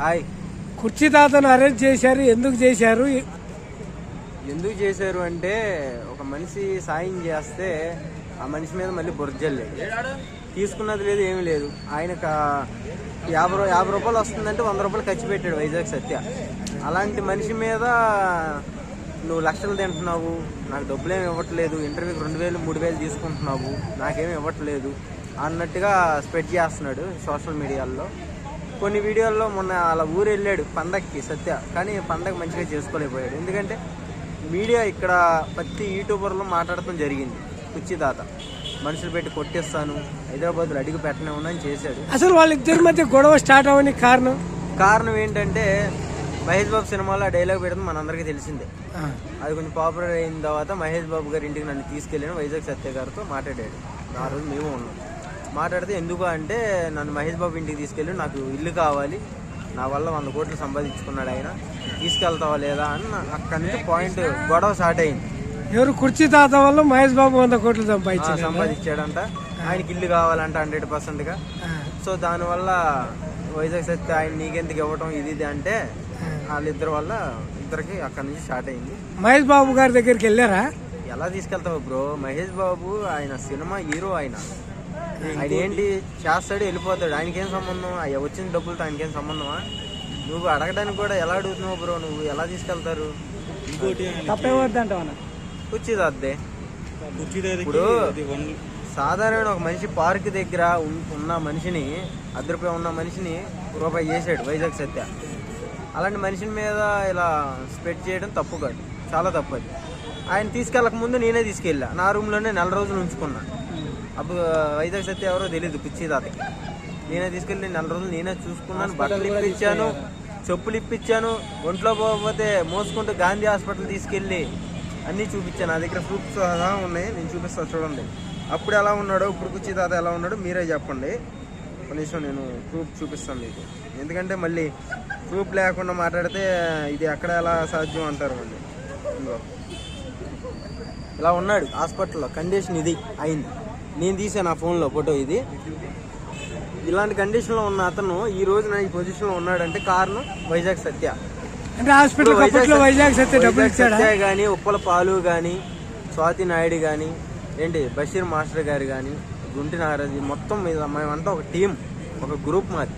Hi. కుర్చీ తాతను arrest చేశారు. ఎందుకు చేశారు? ఎందుకు చేశారు అంటే ఒక మనిషి సాయం చేస్తే ఆ మనిషి మీద మళ్ళీ బుర్జల్లేదు తీసుకున్నది లేదు ఏమీ లేదు. ఆయన యాభై యాభై రూపాయలు వస్తుందంటే వంద రూపాయలు ఖర్చు పెట్టాడు వైజాగ్ సత్య. అలాంటి మనిషి మీద నువ్వు లక్షలు తింటున్నావు నాకు డబ్బులేమి ఇవ్వట్లేదు ఇంటర్వ్యూకి రెండు వేలు మూడు వేలు తీసుకుంటున్నావు నాకేమి ఇవ్వట్లేదు అన్నట్టుగా స్ప్రెడ్ చేస్తున్నాడు సోషల్ మీడియాలో కొన్ని వీడియోల్లో మొన్న అలా ఊరు వెళ్ళాడు పండగకి సత్య కానీ పండగ మంచిగా చేసుకోలేకపోయాడు. ఎందుకంటే మీడియా ఇక్కడ ప్రతి యూట్యూబర్లో మాట్లాడటం జరిగింది. కుర్చీ తాత మనుషులు పెట్టి కొట్టేస్తాను హైదరాబాద్లో అడిగి పెట్టనివ్వనని చేశాడు. అసలు వాళ్ళిద్దరి మధ్య గొడవ స్టార్ట్ అవ్వని కారణం? కారణం ఏంటంటే మహేష్ బాబు సినిమాలో ఆ డైలాగ్ పెడతాం మనందరికీ తెలిసిందే. అది కొంచెం పాపులర్ అయిన తర్వాత మహేష్ బాబు గారి ఇంటికి నన్ను తీసుకెళ్ళాను వైజాగ్ సత్య గారితో మాట్లాడాడు. ఆ రోజు మేము ఉన్నాం. మాట్లాడితే ఎందుకు అంటే నన్ను మహేష్ బాబు ఇంటికి తీసుకెళ్ళి నాకు ఇల్లు కావాలి. నా వల్ల వంద కోట్లు సంపాదించుకున్నాడు ఆయన. తీసుకెళ్తావా లేదా అని అక్కడి నుంచి పాయింట్ గొడవ స్టార్ట్ అయింది. ఎవరు కుర్చీ తాత వల్ల మహేష్ బాబు వంద కోట్లు ఆ, సంపాదించారు సంపాదించాడంట ఆయనకి ఇల్లు కావాలంట హండ్రెడ్ పర్సెంట్గా సో దానివల్ల వైజాగ్ సత్య ఆయన నీకెందుకు ఇవ్వటం ఇది ఇది అంటే వాళ్ళిద్దరి వల్ల ఇద్దరికి అక్కడి నుంచి స్టార్ట్ అయింది. మహేష్ బాబు గారి దగ్గరికి వెళ్ళారా? ఎలా తీసుకెళ్తావు బ్రో? మహేష్ బాబు ఆయన సినిమా హీరో ఆయన. ఆయన ఏంటి చేస్తాడు వెళ్ళిపోతాడు. ఆయనకేం సంబంధం? అయ్యా వచ్చిన డబ్బులతో ఆయనకేం సంబంధమా? నువ్వు అడగడానికి కూడా ఎలా అడుగుతున్నావు బ్రో? నువ్వు ఎలా తీసుకెళ్తారు? తప్పేవద్దంటావా కూర్చిదద్దే ఇప్పుడు సాధారణ ఒక మనిషి పార్క్ దగ్గర ఉన్- ఉన్న మనిషిని అర్ధ రూపాయి ఉన్న మనిషిని రూపాయి చేసాడు వైజాగ్ సత్య. అలాంటి మనిషిని మీద ఇలా స్ప్రెడ్ చేయడం తప్పు కాదు. చాలా తప్పు అది. ఆయన తీసుకెళ్ళక ముందు నేనే తీసుకెళ్ళా. నా రూమ్లోనే నెల రోజులు ఉంచుకున్నా. అప్పుడు వైజాగ్ సత్య ఎవరో తెలియదు పిచ్చి తాతకి నేనే తీసుకెళ్ళి నెల రోజులు నేనే చూసుకున్నాను బట్టలు ఇప్పించాను చెప్పులు ఇప్పించాను ఒంట్లో పోకపోతే మోసుకుంటూ గాంధీ హాస్పిటల్ తీసుకెళ్ళి అన్నీ చూపించాను. నా దగ్గర ప్రూఫ్స్ సహా ఉన్నాయి నేను చూపిస్తాను చూడండి. అప్పుడు ఎలా ఉన్నాడో ఇప్పుడు కుర్చీ తాత ఎలా ఉన్నాడో మీరే చెప్పండి. కనీసం నేను ప్రూఫ్ చూపిస్తాను మీకు. ఎందుకంటే మళ్ళీ ప్రూఫ్ లేకుండా మాట్లాడితే ఇది ఎక్కడ ఎలా సాధ్యం అంటారు మళ్ళీ. ఇలా ఉన్నాడు హాస్పిటల్లో కండిషన్ ఇది అయింది. నేను తీసాను ఆ ఫోన్లో ఫోటో ఇది. ఇలాంటి కండిషన్లో ఉన్న అతను ఈ రోజున ఈ పొజిషన్లో ఉన్నాడంటే కారణం వైజాగ్ సత్య. అంటే హాస్పిటల్ అప్పట్లో వైజాగ్ సత్య డబ్బులు సత్య కానీ ఉప్పల పాలు కానీ స్వాతి నాయుడు కానీ ఏంటి బషీర్ మాస్టర్ గారు కానీ గుంటి నాగరాజు మొత్తం మీద మేమంతా ఒక టీం ఒక గ్రూప్ మాది.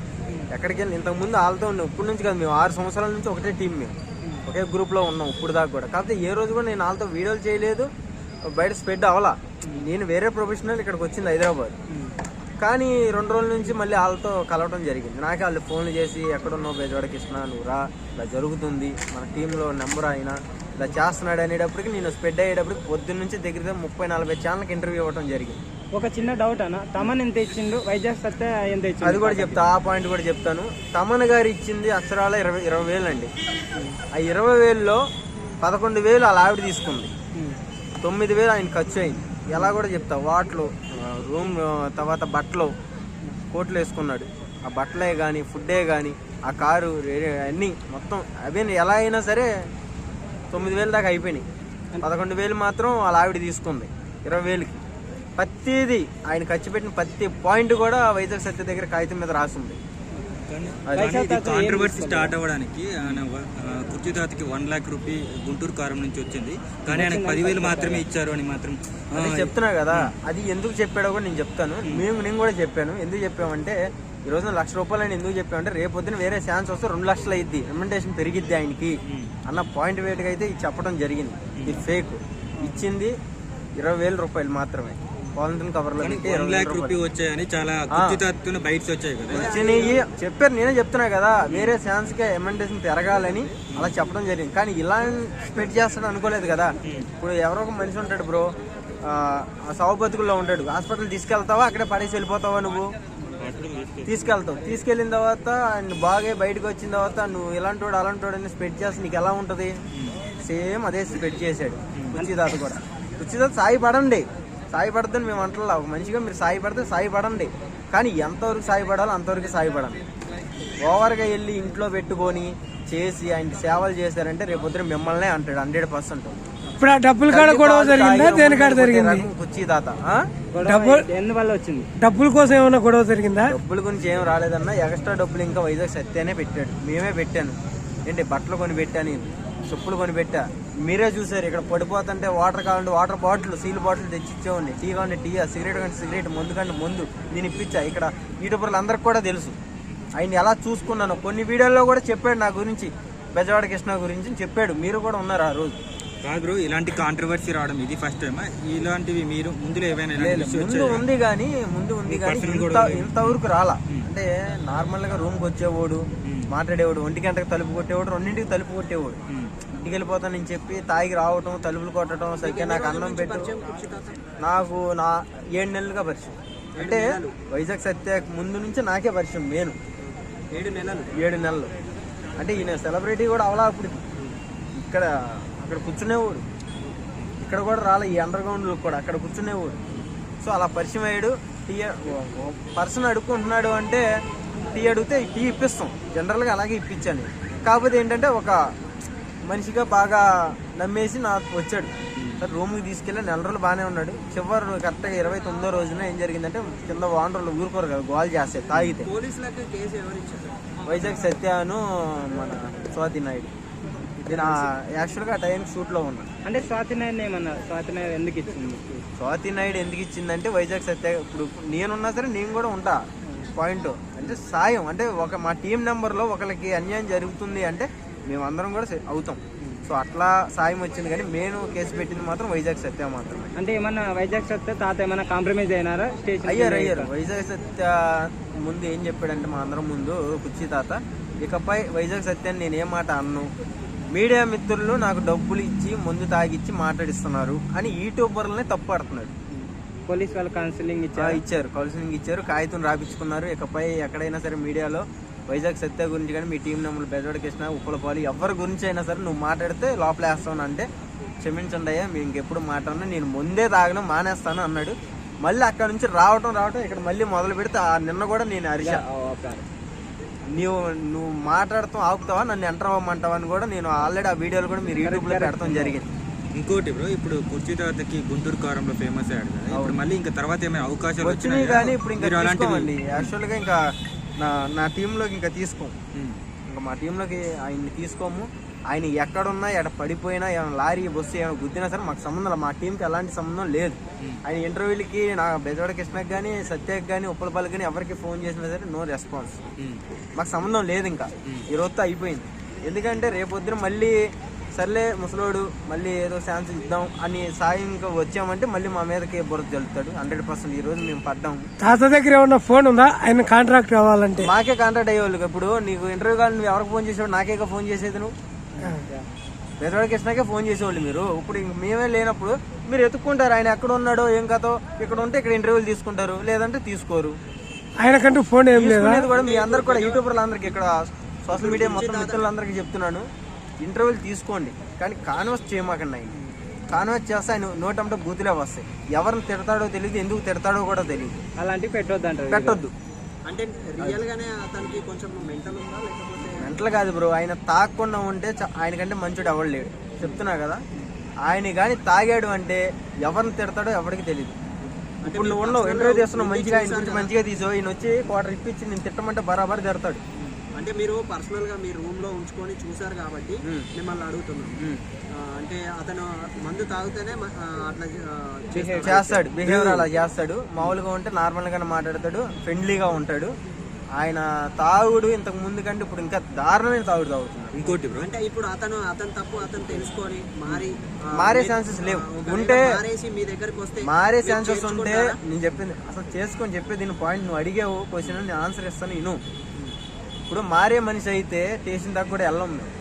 ఎక్కడికి వెళ్ళి ఇంతకుముందు వాళ్ళతో ఉన్నాం. ఇప్పటి నుంచి కాదు మేము ఆరు సంవత్సరాల నుంచి ఒకటే టీం మేము. ఒకే గ్రూప్లో ఉన్నాం ఇప్పుడు దాకా కూడా. కాకపోతే ఏ రోజు కూడా నేను వాళ్ళతో వీడియోలు చేయలేదు. బయట స్ప్రెడ్ అవ్వాలా? నేను వేరే ప్రొఫెషనల్ ఇక్కడికి వచ్చింది హైదరాబాద్. కానీ రెండు రోజుల నుంచి మళ్ళీ వాళ్ళతో కలవడం జరిగింది. నాకే వాళ్ళు ఫోన్లు చేసి ఎక్కడున్నావు బేజవాడ కృష్ణ నువ్వు రా. ఇలా జరుగుతుంది. మన టీంలో నెంబర్ అయినా ఇలా చేస్తున్నాడు అనేటప్పటికి నేను స్ప్రెడ్ అయ్యేటప్పటికి పొద్దున్న నుంచి దగ్గర ముప్పై నలభై ఛానల్కి ఇంటర్వ్యూ ఇవ్వడం జరిగింది. ఒక చిన్న డౌట్ అన్న. తమన్ ఎంత ఇచ్చిండు? వైజాగ్ సత్య ఎంత ఇచ్చిండు? అది కూడా చెప్తా. ఆ పాయింట్ కూడా చెప్తాను. తమన్ గారు ఇచ్చింది అక్షరాల ఇరవై ఇరవై వేలు అండి. ఆ ఇరవై వేలలో పదకొండు వేలు వాళ్ళ ఆవిడ తీసుకుంది. తొమ్మిది వేలు ఆయన ఖర్చు అయింది. ఎలా కూడా చెప్తా వాటిలో రూమ్ తర్వాత బట్టలు కోట్లు వేసుకున్నాడు. ఆ బట్టలే కానీ ఫుడ్డే కానీ ఆ కారు రే- అన్నీ మొత్తం అవే ఎలా అయినా సరే తొమ్మిది వేలు దాకా అయిపోయినాయి. పదకొండు వేలు మాత్రం వాళ్ళ ఆవిడ తీసుకుంది ఇరవై వేలకి. ప్రతిదీ ఆయన ఖర్చు పెట్టిన ప్రతి పాయింట్ కూడా వైజాగ్ సత్య దగ్గర కాగితం మీద రాసింది. కాంట్రవర్సీ స్టార్ట్ అవ్వడానికి ఆయన వ- ఆ, కుర్చీ తాతకి వన్ లాక్ రూపీ గుంటూరు కారం నుంచి వచ్చింది. కానీ ఆయనకు పదివేలు మాత్రమే ఇచ్చారు అని మాత్రం చెప్తున్నా కదా అది ఎందుకు చెప్పాడో కూడా నేను చెప్తాను. మేము నేను కూడా చెప్పాను. ఎందుకు చెప్పామంటే ఈ రోజున లక్ష రూపాయలు అని ఎందుకు చెప్పామంటే రేపు పొద్దున వేరే ఛాన్స్ వస్తే రెండు లక్షలు అయ్యిద్ది రెమ్యునరేషన్ పెరిగిద్ది ఆయనకి. అన్న పాయింట్ వేటుగా అయితే ఇది చెప్పడం జరిగింది. ఇది ఫేక్ ఇచ్చింది ఇరవై వేల రూపాయలు మాత్రమే. పాలిథిన్ కవర్లో పెట్టి వన్ రూపీ వచ్చాయని చాలా బయటకు వచ్చాయి కదా. వచ్చినాయి. చెప్పారు నేనే చెప్తున్నా కదా వేరే ఛాన్స్కి ఎమెండేషన్ పెరగాలని అలా చెప్పడం జరిగింది. కానీ ఇలా స్ప్రెడ్ చేస్తాడు అనుకోలేదు కదా. ఇప్పుడు ఎవరో ఒక మనిషి ఉంటాడు బ్రో. ఆ సావు బతుకుల్లో ఉంటాడు. హాస్పిటల్ తీసుకెళ్తావా? అక్కడే పడేసి వెళ్ళిపోతావా నువ్వు? తీసుకెళ్తావు. తీసుకెళ్ళిన తర్వాత ఆయన బాగా బయటకు వచ్చిన తర్వాత నువ్వు ఇలాంటి వాడు అలాంటి వాడు అని స్ప్రెడ్ చేస్తే నీకు ఎలా ఉంటుంది? సేమ్ అదే స్ప్రెడ్ చేశాడు. కుర్చీదాత కూడా. కుర్చీదాత సాయి పడండి. సాయి పడద్దని మేము అంటలా ఒక మనిషిగా మీరు సాయి పడితే సాయి పడండి కానీ ఎంతవరకు సాయి పడాలో అంతవరకు సాయి పడండి ఓవర్గా వెళ్ళి ఇంట్లో పెట్టుకొని చేసి ఆయన సేవలు చేశారంటే రేపు పొద్దున మిమ్మల్నే అంటాడు హండ్రెడ్ పర్సెంట్. ఇప్పుడు ఆ డబ్బుల కాడ గొడవ జరిగిందా? దేని కాడ జరిగింది? కుర్చీ తాత డబ్బులు- ఎందువల్ల వచ్చింది? డబ్బుల కోసం ఏమైనా గొడవ జరిగిందా? డబ్బుల గురించి ఏం రాలేదన్నా ఎక్స్ట్రా డబ్బులు ఇంకా వైజాగ్ సత్యానే పెట్టాడు. మేమే పెట్టాను. ఏంటి బట్టలు కొని పెట్టా నేను? చెప్పులు కొని పెట్టా. మీరే చూసారు ఇక్కడ పడిపోతుంటే వాటర్ కావాలంటే వాటర్ బాటిల్ సీల్ బాటిల్ తెచ్చి ఇచ్చేవాడిని టీ కావాలంటే టీ సిగరెట్ కంటే సిగరెట్ మందు కంటే మందు నేను ఇప్పించా. ఇక్కడ యూట్యూబర్లు అందరికి కూడా తెలుసు. ఆయన ఎలా చూసుకున్నాను. కొన్ని వీడియోల్లో కూడా చెప్పాడు నా గురించి. బెజవాడ కృష్ణ గురించి చెప్పాడు. మీరు కూడా ఉన్నారు ఆ రోజు. కాదు బ్రో ఇలాంటి కాంట్రవర్సీ రావడం ఇది ఫస్ట్ టైమా ఇలాంటివి మీరు ముందులో ఏమైనా ముందు? ఉంది కానీ ముందు ఉంది కానీ. ఇంతవరకు రాలా. అంటే నార్మల్గా రూమ్కి వచ్చేవాడు మాట్లాడేవాడు ఒంటి గంటకు తలుపు కొట్టేవాడు రెండింటికి తలుపు కొట్టేవాడు. ఇంటికి వెళ్ళిపోతానని చెప్పి తాగి రావటం తలుపులు కొట్టడం సరిగ్గా నాకు అన్నం పెట్టు నాకు నా ఏడు నెలలుగా పరిచయం. అంటే వైజాగ్ సత్య ముందు నుంచి నాకే పరిచయం నేను. ఏడు నెలలు? ఏడు నెలలు. అంటే ఈయన సెలబ్రిటీ కూడా అవలా అప్పుడు. ఇక్కడ అక్కడ కూర్చునేవాడు. ఇక్కడ కూడా రాలే ఈ అండర్ గ్రౌండ్లో కూడా అక్కడ కూర్చునేవాడు. సో అలా పరిచయం అయ్యాడు. టీ పర్సన్ అడుక్కుంటున్నాడు అంటే టీ అడిగితే టీ ఇప్పిస్తాం. జనరల్గా అలాగే ఇప్పించాను కాకపోతే ఏంటంటే ఒక మనిషిగా బాగా నమ్మేసి నాకు వచ్చాడు. సరే రూమ్కి తీసుకెళ్ళి నెల రోజులు బాగానే ఉన్నాడు. చివరి కరెక్ట్గా ఇరవై తొమ్మిదో రోజున ఏం జరిగిందంటే కింద వానరులు ఊరుకోరు కదా గోల్ చేస్తే తాగితే. పోలీసులకు కేసు ఎవరు ఇచ్చారు? వైజాగ్ సత్యాను మన స్వాతి నాయుడు. నేను ఆ- యాక్చువల్గా ఆ టైంకి షూట్లో ఉన్నాను అంటే స్వాతి నాయుడు ఏమన్నా స్వాతి నాయుడు ఎందుకు ఇచ్చింది? స్వాతి నాయుడు ఎందుకు ఇచ్చిందంటే వైజాగ్ సత్య ఇప్పుడు నేనున్నా సరే నేను కూడా ఉంటా. పాయింట్. అంటే సాయం. అంటే ఒక మా టీం నెంబర్లో ఒకరికి అన్యాయం జరుగుతుంది అంటే మేమందరం కూడా అవుతాం. సో అట్లా సాయం వచ్చింది కానీ నేను కేసు పెట్టింది మాత్రం వైజాగ్ సత్య మాత్రమే. అంటే ఏమన్నా వైజాగ్ సత్తే తాత ఏమన్నా కాంప్రమైజ్ అయినారా? స్టేషన్ అయ్యారు అయ్యారు వైజాగ్ సత్య ముందు ఏం చెప్పాడంటే మా అందరం ముందు కుర్చీ తాత ఇకపై వైజాగ్ సత్యాన్ని నేను ఏ మాట అన్ను? మీడియా మిత్రులు నాకు డబ్బులు ఇచ్చి ముందు తాగిచ్చి మాట్లాడిస్తున్నారు అని యూట్యూబర్లనే తప్పు పడుతున్నాడు పోలీస్ వాళ్ళు కౌన్సిలింగ్ ఇచ్చారు? ఇచ్చారు కౌన్సిలింగ్ ఇచ్చారు కాగితం రాపించుకున్నారు ఇకపై ఎక్కడైనా సరే మీడియాలో వైజాగ్ సత్య గురించి కానీ మీ టీం నెంబర్లు బెజవాడ కృష్ణ ఉప్పలపాలి ఎవరి గురించి అయినా సరే నువ్వు మాట్లాడితే లోపలేస్తాను అంటే క్షమించండి అయ్యా మేము ఇంకెప్పుడు మాట్లాడను నేను ముందే తాగడం మానేస్తాను అన్నాడు. మళ్ళీ అక్కడ నుంచి రావటం రావటం ఇక్కడ మళ్ళీ మొదలు పెడితే ఆ నిన్న కూడా నేను అరిశా నీవు నువ్వు మాట్లాడతాం ఆపుతావా నన్ను ఎంటర్ అవ్వమంటావా అని కూడా నేను ఆల్రెడీ ఆ వీడియోలు కూడా మీరు యూట్యూబ్లో పెడతాం జరిగింది. ఇంకోటి బ్రో ఇప్పుడు కుర్చీ తాతకి గుంటూరు కారంలో ఫేమస్ అయ్యాడు కదా ఇప్పుడు మళ్ళీ ఇంకా తర్వాత ఏమైనా అవకాశాలు వచ్చినాయి? కానీ ఇప్పుడు ఇంకా అలాంటివి యాక్చువల్గా ఇంకా నా నా టీంలోకి ఇంకా తీసుకోం ఉమ్. ఇంకా మా టీంలోకి ఆయన్ని తీసుకోము. ఆయన ఎక్కడున్నా ఎక్కడ పడిపోయినా ఏమైనా లారీ బస్సు ఏమైనా గుద్దినా సరే మాకు సంబంధం. మా టీంకి ఎలాంటి సంబంధం లేదు. ఆయన ఇంటర్వ్యూలకి నా బెజవాడ కృష్ణకి కానీ సత్యకి కానీ ఉప్పలపల్లి కానీ ఎవరికి ఫోన్ చేసినా సరే నో రెస్పాన్స్. మాకు సంబంధం లేదు ఇంకా. ఈ రోజుతో అయిపోయింది. ఎందుకంటే రేపొద్దున మళ్ళీ సర్లే ముసలోడు మళ్ళీ ఏదో ఛాన్స్ ఇద్దాం అని సాయం ఇంకా వచ్చామంటే మళ్ళీ మా మీదకి బురద జల్లుతాడు. హండ్రెడ్ పర్సెంట్ ఈ రోజు మేము పడ్డాం. తాత దగ్గర ఏమన్నా ఫోన్ ఉందా? ఆయన కాంట్రాక్ట్ కావాలంటే. మాకే కాంటాక్ట్ అయ్యేవాళ్ళు ఇప్పుడు. నీకు ఇంటర్వ్యూ కావాలి నువ్వు ఎవరికి ఫోన్ చేసావు నాకేగా ఫోన్ చేసేది నువ్వు? బెజవాడ కృష్ణకే ఫోన్ చేసేవాళ్ళు మీరు. ఇప్పుడు మేమే లేనప్పుడు మీరు ఎత్తుక్కుంటారు. ఆయన ఎక్కడ ఉన్నాడో ఏం కథో ఇక్కడ ఉంటే ఇక్కడ ఇంటర్వ్యూలు తీసుకుంటారు. లేదంటే తీసుకోరు. ఆయనకంటూ ఫోన్ ఏం లేదా? కూడా మీ అందరికి కూడా యూట్యూబర్లు అందరికి ఇక్కడ సోషల్ మీడియా మొత్తం మిత్రులందరికీ చెప్తున్నాను. ఇంటర్వ్యూలు తీసుకోండి. కానీ కాన్వర్స్ చేయమాకండి ఆయన. కాన్వర్స్ చేస్తే ఆయన నోటంటే బూతులే వస్తాయి. ఎవరిని తిడతాడో తెలియదు ఎందుకు తిడతాడో కూడా తెలియదు అలాంటివి పెట్టొద్దు అంటారు పెట్టొద్దు. అంటే రియల్ గానే అతనికి కొంచెం మెంటల్ ఉందా? లేకపోతే మెంటల్ కాదు బ్రో ఆయన తాగకుండా ఉంటే ఆయనకంటే మంచోడు ఎవడు లేడు. చెప్తున్నా కదా ఆయన కానీ తాగాడు అంటే ఎవరిని తిడతాడో ఎవరికి తెలియదు ఇప్పుడు నువ్వు ఉన్నావు ఇంటర్వ్యూ చేస్తున్నావు మంచిగా ఆయన గురించి మంచిగా తీసావు ఈయన వచ్చి క్వార్టర్ ఇప్పించి నేను తిట్టమంటే బరాబర్ తిడతాడు అంటే మీరు పర్సనల్గా మీ రూమ్లో ఉంచుకొని చూసారు కాబట్టి మ్మ్. మిమ్మల్ని అడుగుతున్నాం. అంటే అతను మందు తాగితేనే అట్లా చేస్తాడు. బిహేవియర్ అలా చేస్తాడు. మామూలుగా ఉంటే నార్మల్ గానే మాట్లాడతాడు. ఫ్రెండ్లీగా ఉంటాడు. ఆయన తాగుడు ఇంతకు ముందు కంటే ఇప్పుడు ఇంకా దారుణమైన తాగుడు తాగుతున్నాడు. ఇంకోటి బ్రో అంటే ఇప్పుడు అతను అతని తప్పు అతను తెలుసుకొని మారి మారే ఛాన్సెస్ లేవు. ఉంటే మారేసి మీ దగ్గరకు వస్తే మారే ఛాన్సెస్ ఉంటే? నేను చెప్పింది అసలు చేసుకొని చెప్పే దీని పాయింట్ నువ్వు అడిగావు క్వశ్చన్ నేను ఆన్సర్ ఇస్తాను ఇను ఇప్పుడు మారే మనిషి అయితే స్టేషన్ దాకా కూడా వెళ్ళం మేము.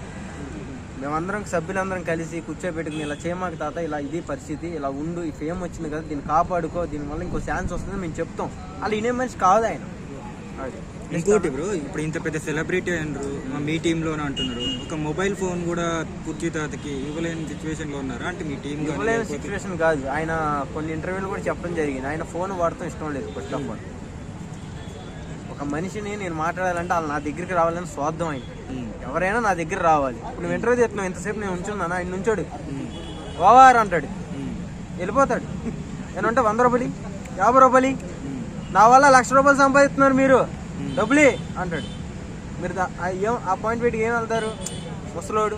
మేమందరం సభ్యులందరం కలిసి కూర్చోబెట్టుకుని ఇలా చేయమాక తాత ఇలా ఇది పరిస్థితి ఇలా ఉండు ఈ ఫేమ్ వచ్చింది కదా దీన్ని కాపాడుకో దీనివల్ల ఇంకో ఛాన్స్ వస్తుంది మేము చెప్తాం. అలా ఇనే మనిషి కాదు ఆయన. ఇంకోటి బ్రో ఇప్పుడు ఇంత పెద్ద సెలబ్రిటీ అయినరు మీ టీంలోనే అంటున్నారు. ఒక మొబైల్ ఫోన్ కూడా కుర్చీ తాతకి ఇవ్వలేని సిచ్యువేషన్లో ఉన్నారా? అంటే మీ టీం ఇవ్వలేని సిచ్యువేషన్ కాదు. ఆయన కొన్ని ఇంటర్వ్యూలు కూడా చెప్పడం జరిగింది. ఆయన ఫోన్ వాడటం ఇష్టం లేదు ఫస్ట్ ఆఫ్ ఆల్. ఒక మనిషిని నేను మాట్లాడాలంటే వాళ్ళు నా దగ్గరికి రావాలని స్వార్థం అయింది ఎవరైనా నా దగ్గర రావాలి. ఇప్పుడు నువ్వు ఇంటర్వ్యూ చేస్తున్నావు ఎంతసేపు నేను ఉంచున్నాను? ఆయన నుంచోడు ఓవార్ అంటాడు. వెళ్ళిపోతాడు. నేను ఉంటే వంద రూపాయలు యాభై రూపాయలు నా వల్ల లక్ష రూపాయలు సంపాదిస్తున్నారు మీరు. డబ్బులే అంటాడు. మీరు ఏం ఆ పాయింట్ పెట్టి ఏం వెళ్తారు? ముసలోడు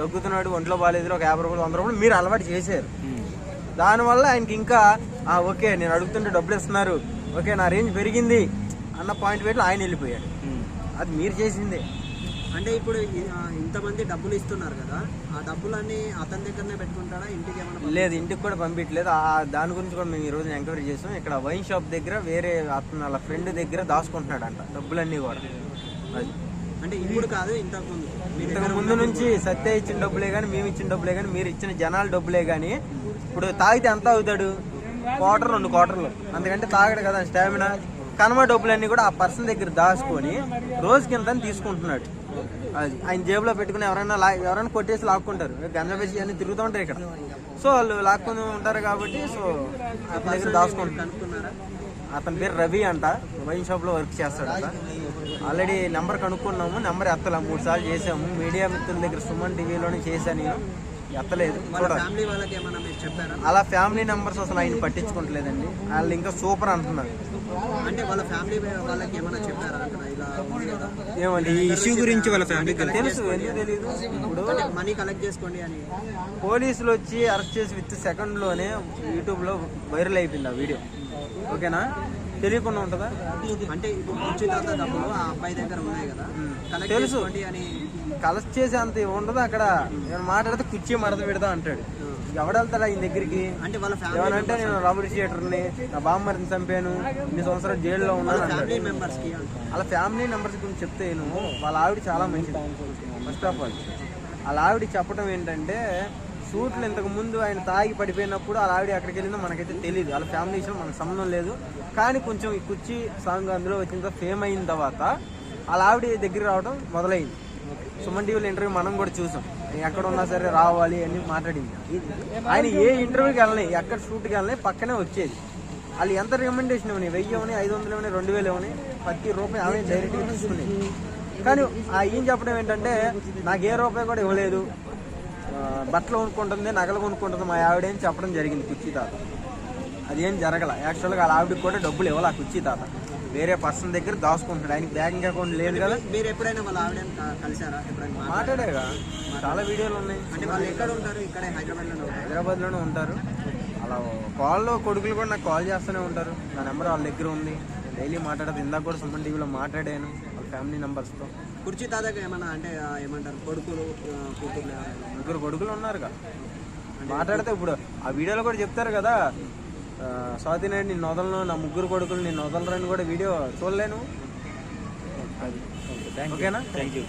దగ్గుతున్నాడు ఒంట్లో బాగాలేదు ఒక యాభై రూపాయలు వంద రూపాయలు మీరు అలవాటు చేశారు. దానివల్ల ఆయనకి ఇంకా ఓకే నేను అడుగుతుంటే డబ్బులు ఇస్తున్నారు. ఓకే నా రేంజ్ పెరిగింది. అన్న పాయింట్ పెట్టి ఆయన వెళ్ళిపోయాడు. అది మీరు చేసిందే. అంటే ఇప్పుడు ఇంతమంది డబ్బులు ఇస్తున్నారు కదా ఆ డబ్బులన్నీ అతని దగ్గరనే పెట్టుకుంటాడా? ఇంటికి ఏమైనా లేదు ఇంటికి కూడా పంపించలేదు ఆ దాని గురించి కూడా మేము ఈ రోజు ఎంక్వైరీ చేసాం. ఇక్కడ వైన్ షాప్ దగ్గర వేరే అతను వాళ్ళ ఫ్రెండ్ దగ్గర దాచుకుంటున్నాడంట డబ్బులన్నీ కూడా. అది. అంటే ఇప్పుడు కాదు ఇంతకు ముందు. మీ ఇంతకు ముందు నుంచి సత్య ఇచ్చిన డబ్బులే కానీ మేము ఇచ్చిన డబ్బులే కానీ మీరు ఇచ్చిన జనాల డబ్బులే కానీ ఇప్పుడు తాగితే ఎంత అవుతాడు క్వార్టర్ రెండు క్వార్టర్లు. అందుకంటే తాగడు కదా స్టామినా. కనమ డబ్బులన్నీ కూడా ఆ పర్సన్ దగ్గర దాచుకొని రోజుకి అని తీసుకుంటున్నాడు. అది ఆయన జేబులో పెట్టుకుని ఎవరైనా లా ఎవరైనా కొట్టేసి లాక్కుంటారు. గంజా వేసి అన్ని తిరుగుతూ ఉంటారు ఇక్కడ. సో వాళ్ళు లాక్కొని ఉంటారు కాబట్టి సో అతని దగ్గర దాచుకుంటున్నారు అతని పేరు రవి అంట. వైన్ షాప్లో వర్క్ చేస్తాడంట ఆల్రెడీ నెంబర్ కనుక్కున్నాము. నెంబర్ ఎత్తలా. మూడు సార్లు చేసాము మీడియా మిత్రుల దగ్గర సుమన్ టీవీలోనే చేశాను నేను. ఎత్తలేదు. అలా ఫ్యామిలీ నెంబర్స్ అసలు ఆయన పట్టించుకుంటలేదండి. వాళ్ళు ఇంకా సూపర్ అంటున్నారు. అంటే వాళ్ళ ఫ్యామిలీ వాళ్ళకి ఏమైనా చెప్పారా? ఏమండి ఈ ఇష్యూ గురించి వాళ్ళ ఫ్యామిలీకి తెలుసు ఎందుకు తెలీదు? ఇప్పుడు మనీ కలెక్ట్ చేసుకోండి అని. పోలీసులు వచ్చి అరెస్ట్ చేసి విత్ సెకండ్లోనే యూట్యూబ్లో వైరల్ అయిపోయింది ఆ వీడియో. ఓకేనా? తెలియకుండా ఉంటుందా? అంటే ఇప్పుడు ఉచిత డబ్బులు ఆ అబ్బాయి దగ్గర ఉన్నాయి కదా. తెలుసు. అని. కలెక్ట్ చేసే అంత ఉండదు అక్కడ. మాట్లాడితే కుర్చీ మడత పెడతా అంటాడు. ఎవడెళ్తాడు ఆయన దగ్గరికి? అంటే నేను రబర్ థియేటర్ని నా బామ్మరిని చంపాను ఇన్ని సంవత్సరాలు జైల్లో ఉన్నాను అంటాడు ఫ్యామిలీ మెంబర్స్ గురించి చెప్తే నేను వాళ్ళ ఆవిడ చాలా మంచిది. ఫస్ట్ ఆఫ్ ఆల్ వాళ్ళ ఆవిడ చెప్పడం ఏంటంటే షూట్లు ఇంతకు ముందు ఆయన తాగి పడిపోయినప్పుడు వాళ్ళ ఆవిడ ఎక్కడికి వెళ్ళిందో మనకైతే తెలియదు వాళ్ళ ఫ్యామిలీ విషయం మనకు సంబంధం లేదు. కానీ కొంచెం ఈ కుర్చీ సాంగ్ అందులో వచ్చిన తర్వాత ఫేమ్ అయిన తర్వాత వాళ్ళ ఆవిడ దగ్గర రావడం మొదలైంది. సుమన్ టీవీలో ఇంటర్వ్యూ మనం కూడా చూసాం. ఎక్కడ ఉన్నా సరే రావాలి అని మాట్లాడింది. ఆయన ఏ ఇంటర్వ్యూకి వెళ్ళని ఎక్కడ షూట్కి వెళ్ళని పక్కనే వచ్చేది. వాళ్ళు ఎంత రికమెండేషన్ ఇవ్వని? వెయ్యి ఇవ్వని ఐదు వందలు ఇవ్వని రెండు వేలు ఇవ్వని ప్రతి రూపాయి ఆమె డైరెక్ట్గా తీసుకునేది. కానీ ఆ ఈయన చెప్పడం ఏంటంటే నాకు ఏ రూపాయి కూడా ఇవ్వలేదు. బట్టలు కొనుక్కుంటుంది నగలు కొనుక్కుంటుంది మా ఆవిడ అని చెప్పడం జరిగింది కుర్చీ తాత. అదేం జరగల. యాక్చువల్గా వాళ్ళ ఆవిడకి కూడా డబ్బులు ఇవ్వాలి ఆ కుర్చీ తాత. వేరే పర్సన్ దగ్గర దాచుకుంటాడు ఆయనకి బ్యాంక్ అకౌంట్ లేదు కదా. మీరు ఎప్పుడైనా వాళ్ళ ఆవిడని క- కలిసారా ఎప్పుడైనా మాట్లాడారా? మాట్లాడేగా చాలా వీడియోలు ఉన్నాయి. అంటే వాళ్ళు ఎక్కడ ఉంటారు? ఇక్కడే హైదరాబాద్లోనే ఉంటారు. హైదరాబాద్లోనే ఉంటారు. అలా కాల్లో కొడుకులు కూడా నాకు కాల్ చేస్తూనే ఉంటారు. నా నెంబర్ వాళ్ళ దగ్గర ఉంది. డైలీ మాట్లాడదు ఇందాక కూడా సుమన్ టీవీలో మాట్లాడాను. వాళ్ళ ఫ్యామిలీ నెంబర్స్తో. కుర్చీ తాతగా ఏమన్నా అంటే ఏమంటారు? కొడుకులు ఎవరైనా? ముగ్గురు కొడుకులు ఉన్నారుగా. మాట్లాడితే ఇప్పుడు ఆ వీడియోలో కూడా చెప్తారు కదా. స్వాతి నాయుడు నిన్ను వదలను నా ముగ్గురు కొడుకులు నిన్ను వదలరని కూడా వీడియో చూడలేను. అది. ఓకేనా థ్యాంక్ యూ